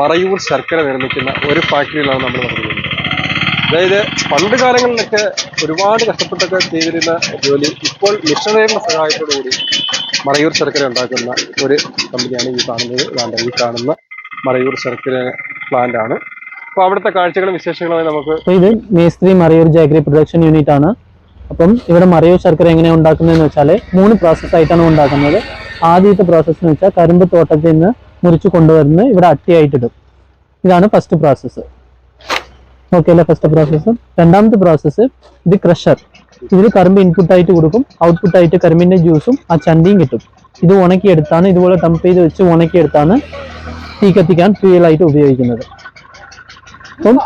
മറയൂർ ശർക്കര നിർമ്മിക്കുന്ന ഒരു ഫാക്ടറിയിലാണ് നമ്മൾ നടക്കുന്നത് അതായത് പണ്ട് കാലങ്ങളിലൊക്കെ ഒരുപാട് കഷ്ടപ്പെട്ടൊക്കെ ചെയ്തിരുന്ന ജോലി ഇപ്പോൾ മിഷണറിയുടെ സഹായത്തോടു കൂടി മറയൂർ ശർക്കര ഉണ്ടാക്കുന്ന ഒരു കമ്പനിയാണ് ഈ കാണുന്നത്. ഇതാണ്ട് ഈ കാണുന്ന മറയൂർ ശർക്കര പ്ലാന്റ് ആണ്. അപ്പോൾ അവിടുത്തെ കാഴ്ചകളും വിശേഷങ്ങളും നമുക്ക് ഇത് മേസ്ത്രി മറയൂർ ജാഗ്രി പ്രൊഡക്ഷൻ യൂണിറ്റ് ആണ്. അപ്പം ഇവിടെ മറയൂർ ശർക്കര എങ്ങനെയാണ് ഉണ്ടാക്കുന്നതെന്ന് വെച്ചാൽ മൂന്ന് പ്രോസസ്സായിട്ടാണ് ഉണ്ടാക്കുന്നത്. ആദ്യത്തെ പ്രോസസ്സ് എന്ന് വെച്ചാൽ കരിമ്പ് തോട്ടത്തിൽ നിന്ന് മുറിച്ച് കൊണ്ടുവരുന്ന ഇവിടെ അട്ടിയായിട്ടിടും. ഇതാണ് ഫസ്റ്റ് പ്രോസസ്സ് ഓക്കെ അല്ലേ ഫസ്റ്റ് പ്രോസസ്സ് രണ്ടാമത്തെ പ്രോസസ്സ് ഇത് ക്രഷർ ഇതിൽ കറുമ്പ് ഇൻപുട്ട് ആയിട്ട് കൊടുക്കും. ഔട്ട്പുട്ട് ആയിട്ട് കരിമ്പിന്റെ ജ്യൂസും ആ ചണ്ടിയും കിട്ടും. ഇത് ഉണക്കിയെടുത്താണ് ഇതുപോലെ ടംപ് ചെയ്ത് വെച്ച് ഉണക്കിയെടുത്താണ് തീ കത്തിക്കാൻ ഫ്യൂൽ ആയിട്ട് ഉപയോഗിക്കുന്നത്. അപ്പം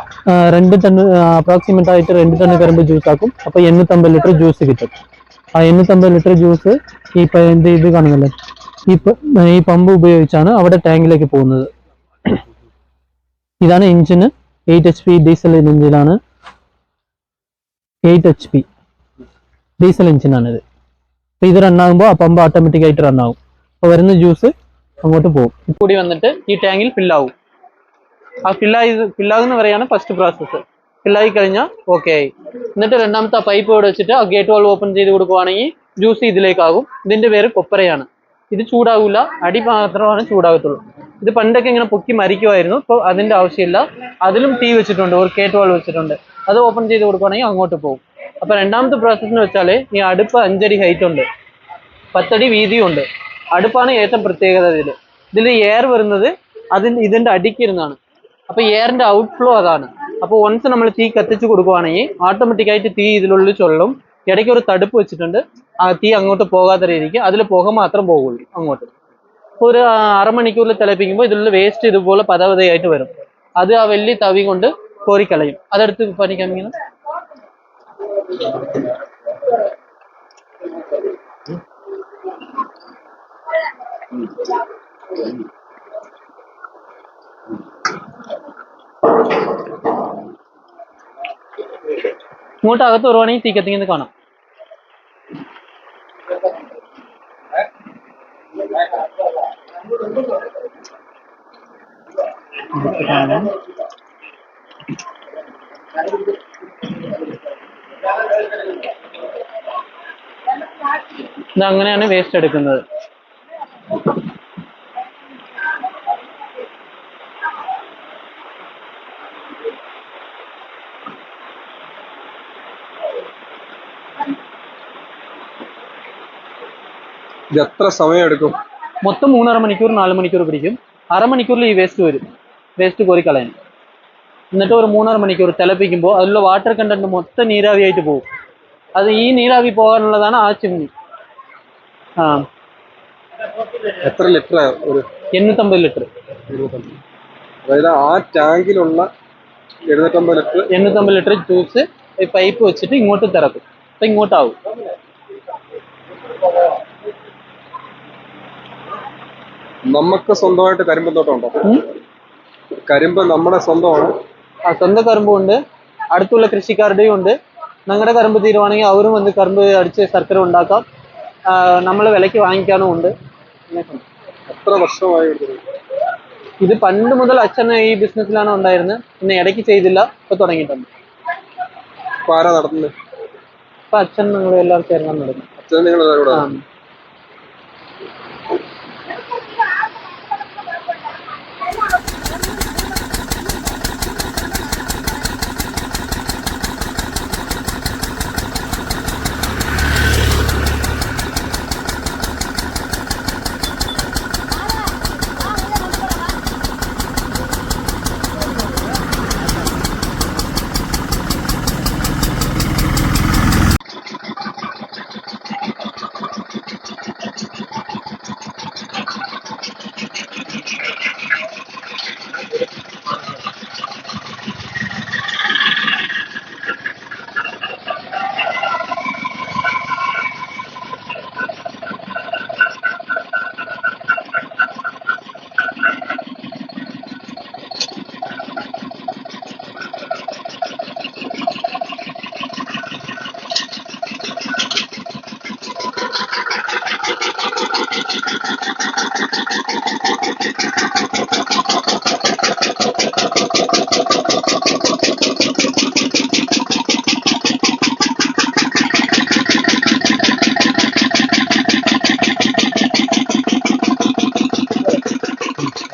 രണ്ട് ടൺ അപ്രോക്സിമേറ്റ് ആയിട്ട് രണ്ട് ടൺ കറുമ്പ് ജ്യൂസ് ആക്കും. അപ്പൊ എണ്ണൂറ്റമ്പത് ലിറ്റർ ജ്യൂസ് കിട്ടും. ആ എണ്ണൂറ്റമ്പത് ലിറ്റർ ജ്യൂസ് ഈ ഇത് ഇത് കാണുന്നല്ലേ? ഈ ഈ പമ്പ് ഉപയോഗിച്ചാണ് അവിടെ ടാങ്കിലേക്ക് പോകുന്നത്. ഇതാണ് engine eight H P diesel എഞ്ചിനാണ്. എയ്റ്റ് എച്ച് പി ഡീസൽ എഞ്ചിനാണിത്. അപ്പൊ ഇത് റണ്ണാകുമ്പോൾ ആ പമ്പ് ഓട്ടോമാറ്റിക് ആയിട്ട് റൺ ആകും അപ്പൊ വരുന്ന ജ്യൂസ് അങ്ങോട്ട് പോകും. കൂടി വന്നിട്ട് ഈ ടാങ്കിൽ ഫില്ലാവും. ആ ഫില്ലായി ഫില്ലാകുന്ന വരെയാണ് ഫസ്റ്റ് പ്രോസസ്സ് ഫില്ലായി കഴിഞ്ഞാൽ ഓക്കെ ആയി. എന്നിട്ട് രണ്ടാമത്തെ ആ പൈപ്പ് ഇവിടെ വെച്ചിട്ട് ആ ഗേറ്റ് വാൾ ഓപ്പൺ ചെയ്ത് കൊടുക്കുവാണെങ്കിൽ ജ്യൂസ് ഇതിലേക്കാകും. ഇതിന്റെ പേര് കൊപ്പരയാണ് ഇത് ചൂടാവില്ല അടി മാത്രമാണ് ചൂടാകത്തുള്ളൂ ഇത് പണ്ടൊക്കെ ഇങ്ങനെ പൊക്കി മരിക്കുമായിരുന്നു ഇപ്പോൾ അതിന്റെ ആവശ്യമില്ല. അതിലും തീ വെച്ചിട്ടുണ്ട്. ഒരു കേറ്റ് വാൾ വെച്ചിട്ടുണ്ട്. അത് ഓപ്പൺ ചെയ്ത് കൊടുക്കുകയാണെങ്കിൽ അങ്ങോട്ട് പോകും. അപ്പോൾ രണ്ടാമത്തെ പ്രോസസ്സ് എന്ന് വെച്ചാൽ ഈ അടുപ്പ് അഞ്ചടി ഹൈറ്റ് ഉണ്ട്. പത്തടി വീതിയുണ്ട്. അടുപ്പാണ് ഏറ്റവും പ്രത്യേകത ഇതിൽ ഇതിൽ എയർ വരുന്നത് അതിന് ഇതിന്റെ അടിക്കിരുന്നാണ് എയറിന്റെ എയറിന്റെ ഔട്ട്ഫ്ലോ അതാണ്. അപ്പോൾ വൺസ് നമ്മൾ തീ കത്തിച്ച് കൊടുക്കുകയാണെങ്കിൽ ഓട്ടോമാറ്റിക്കായിട്ട് തീ ഇതിനുള്ളിൽ ചൊല്ലും. ഇടയ്ക്ക് ഒരു തടുപ്പ് വെച്ചിട്ടുണ്ട്. ആ തീ അങ്ങോട്ട് പോകാത്ത രീതിക്ക് അതിൽ പുക മാത്രം പോകുള്ളൂ അങ്ങോട്ട്. ഒരു അരമണിക്കൂറിൽ തിളപ്പിക്കുമ്പോൾ ഇതിലുള്ള വേസ്റ്റ് ഇതുപോലെ പതവതയായിട്ട് വരും. അത് ആ വലിയ തവി കൊണ്ട് കോരിക്കളയും. അതെടുത്ത് പണിക്കാൻ ഇങ്ങനെ? ഇങ്ങോട്ട് അകത്ത് വരുവാണെങ്കിൽ തീ കത്തിക്കുന്നത് കാണാം. ഇതങ്ങനെയാണ് വേസ്റ്റ് എടുക്കുന്നത്. ഇത് എത്ര സമയമെടുക്കും? മൊത്തം മൂന്നര മണിക്കൂർ നാല് മണിക്കൂർ പിടിക്കും. അരമണിക്കൂറിൽ ഈ വേസ്റ്റ് വരും. വേസ്റ്റ് കോരി കളയാൻ. എന്നിട്ട് ഒരു മൂന്നര മണിക്കൂർ തിളപ്പിക്കുമ്പോൾ അതിലുള്ള വാട്ടർ കണ്ടന്റ് മൊത്തം നീരാവിയായിട്ട് പോകും. അത് ഈ നീരാവി പോകാനുള്ളതാണ് ആ ചിമ്മിനി ആ. എത്ര ലിറ്റർ ഒരു? എണ്ണൂറ്റമ്പത് ലിറ്റർ. അതായത് ആ ടാങ്കിലുള്ള എഴുന്നൂറ്റമ്പത് ലിറ്റർ. എണ്ണൂറ്റമ്പത് ലിറ്റർ ജ്യൂസ് പൈപ്പ് വെച്ചിട്ട് ഇങ്ങോട്ട് തിറക്കും അപ്പം ഇങ്ങോട്ടാവും. നമുക്ക് സ്വന്തമായിട്ട് കരിമ്പ് തോട്ടം ഉണ്ടോ ഉം. കരിമ്പ് നമ്മുടെ സ്വന്തമാണ്. ആ സ്വന്തം കരിമ്പുണ്ട്. അടുത്തുള്ള കൃഷിക്കാരുടെയും ഉണ്ട്. ഞങ്ങളുടെ കറുമ്പ് തീരുവാണെങ്കിൽ അവരും വന്ന് കറുമ്പ് അടിച്ച് ശർക്കര ഉണ്ടാക്കാം. നമ്മൾ വിലയ്ക്ക് വാങ്ങിക്കാനും ഉണ്ട്. എത്ര വർഷമായി ഇത്? പണ്ട് മുതൽ അച്ഛൻ ഈ ബിസിനസ്സിലാണ് ഉണ്ടായിരുന്നത്. പിന്നെ ഇടയ്ക്ക് ചെയ്തില്ല. ഇപ്പൊ തുടങ്ങിയിട്ടുണ്ട്. ഇപ്പൊ ആരാ നടത്തുന്നത്? ഇപ്പൊ അച്ഛൻ നിങ്ങൾ എല്ലാവർക്കും ഇറങ്ങാൻ നിങ്ങൾ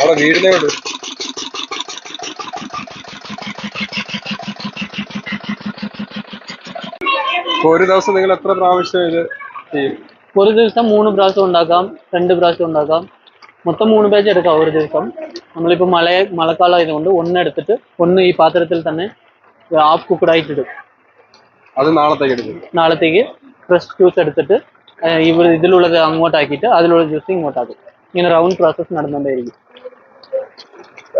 അവിടെ വീടിനെ വിടും ഇപ്പൊ ഒരു ദിവസം നിങ്ങൾ എത്ര പ്രാവശ്യം ഇത് ചെയ്യും? ഒരു ദിവസം മൂന്ന് പ്രാവശ്യം ഉണ്ടാക്കാം രണ്ട് പ്രാവശ്യം ഉണ്ടാക്കാം. മൊത്തം മൂന്ന് പേജ് എടുക്കാം ഒരു ദിവസം. നമ്മളിപ്പോൾ മഴ മഴക്കാലം ആയതുകൊണ്ട് ഒന്ന് എടുത്തിട്ട് ഒന്ന് ഈ പാത്രത്തിൽ തന്നെ ഹാഫ് കുക്കഡ് ആയിട്ട് ഇടും. അത് നാളത്തേക്ക് എടുക്കും. നാളത്തേക്ക് ഫ്രഷ് ജ്യൂസ് എടുത്തിട്ട് ഏർ ഇവ ഇതിലുള്ളത് അങ്ങോട്ടാക്കിയിട്ട് അതിലുള്ള ജ്യൂസ് ഇങ്ങോട്ടാക്കും. ഇങ്ങനെ റൗണ്ട് പ്രോസസ്സ് നടന്നുകൊണ്ടേയിരിക്കും എത്ര മണിക്കാണ് സ്റ്റാർട്ട് ആവുന്നത്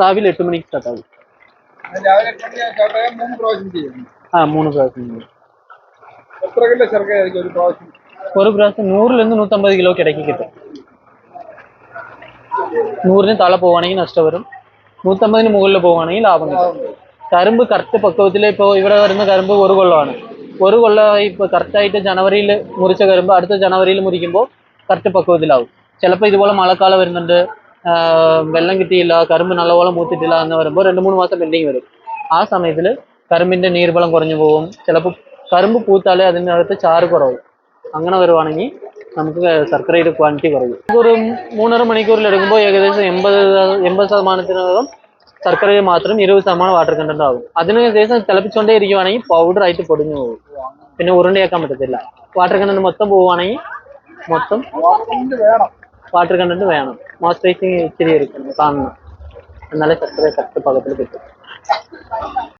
രാവിലെ എട്ട് മണിക്ക് സ്റ്റാർട്ട് ആകും രാവിലെ എട്ട് മണിക്കാണ് സ്റ്റാർട്ട് ആയാൽ മൂന്ന് പ്രാവശ്യം ചെയ്യും ആ മൂന്ന് പ്രാവശ്യം ചെയ്യും. എത്ര കിലോ ശർക്കര ഒരു പ്രാവശ്യം? ഒരു പ്രാവശ്യം നൂറിൽ നിന്ന് നൂറ്റമ്പത് കിലോ ഇടയ്ക്ക് കിട്ടും. നൂറിന് താഴെ പോവുകയാണെങ്കിൽ നഷ്ടം വരും. നൂറ്റമ്പതിന് മുകളിൽ പോവുകയാണെങ്കിൽ ലാഭം കിട്ടും. കരുമ്പ് കറക്റ്റ് പക്വത്തിൽ ഇപ്പോൾ ഇവിടെ വരുന്ന കരുമ്പ് ഒരു കൊള്ളമാണ്. ഒരു കൊള്ള ഇപ്പോൾ കറക്റ്റായിട്ട് ജനുവരിയിൽ മുറിച്ച കരുമ്പ് അടുത്ത ജനുവരിയിൽ മുറിക്കുമ്പോൾ കറക്റ്റ് പക്വത്തിലാവും. ചിലപ്പോൾ ഇതുപോലെ മഴക്കാലം വരുന്നുണ്ട്. വെള്ളം കിട്ടിയില്ല കരുമ്പ് നല്ലപോലെ മൂത്തിട്ടില്ല എന്ന് പറയുമ്പോൾ രണ്ട് മൂന്ന് മാസം പെൻഡിങ് വരും. ആ സമയത്തിൽ കരുമ്പിന്റെ നീർബലം കുറഞ്ഞു പോകും ചിലപ്പോൾ കരുമ്പ് പൂത്താലേ അതിന്റെ അകത്ത് ചാറ് കുറവും. അങ്ങനെ വരുവാണെങ്കിൽ നമുക്ക് ശർക്കരയുടെ ക്വാണ്ടിറ്റി കുറയും. ഒരു മൂന്നര മണിക്കൂറിൽ എടുക്കുമ്പോൾ ഏകദേശം എൺപത് എൺപത് ശതമാനത്തിനകം ശർക്കരയിൽ മാത്രം ഇരുപത് ശതമാനം വാട്ടർ കണ്ടന്റ് ആകും അതിന് ശേഷം തിളപ്പിച്ചുകൊണ്ടേ ഇരിക്കുവാണെങ്കിൽ പൗഡർ ആയിട്ട് പൊടിഞ്ഞു പോകും. പിന്നെ ഉരുണ്ടയാക്കാൻ പറ്റത്തില്ല. വാട്ടർ കണ്ടന്റ് മൊത്തം പോവുകയാണെങ്കിൽ മൊത്തം വാട്ടർ കണ്ടന്റ് വേണം. മോയ്സ്ചറൈസിങ് ഇച്ചിരി ഇരിക്കണം കാണണം. എന്നാലേ ശർക്കര കറക്റ്റ് പാകത്തിൽ കിട്ടും.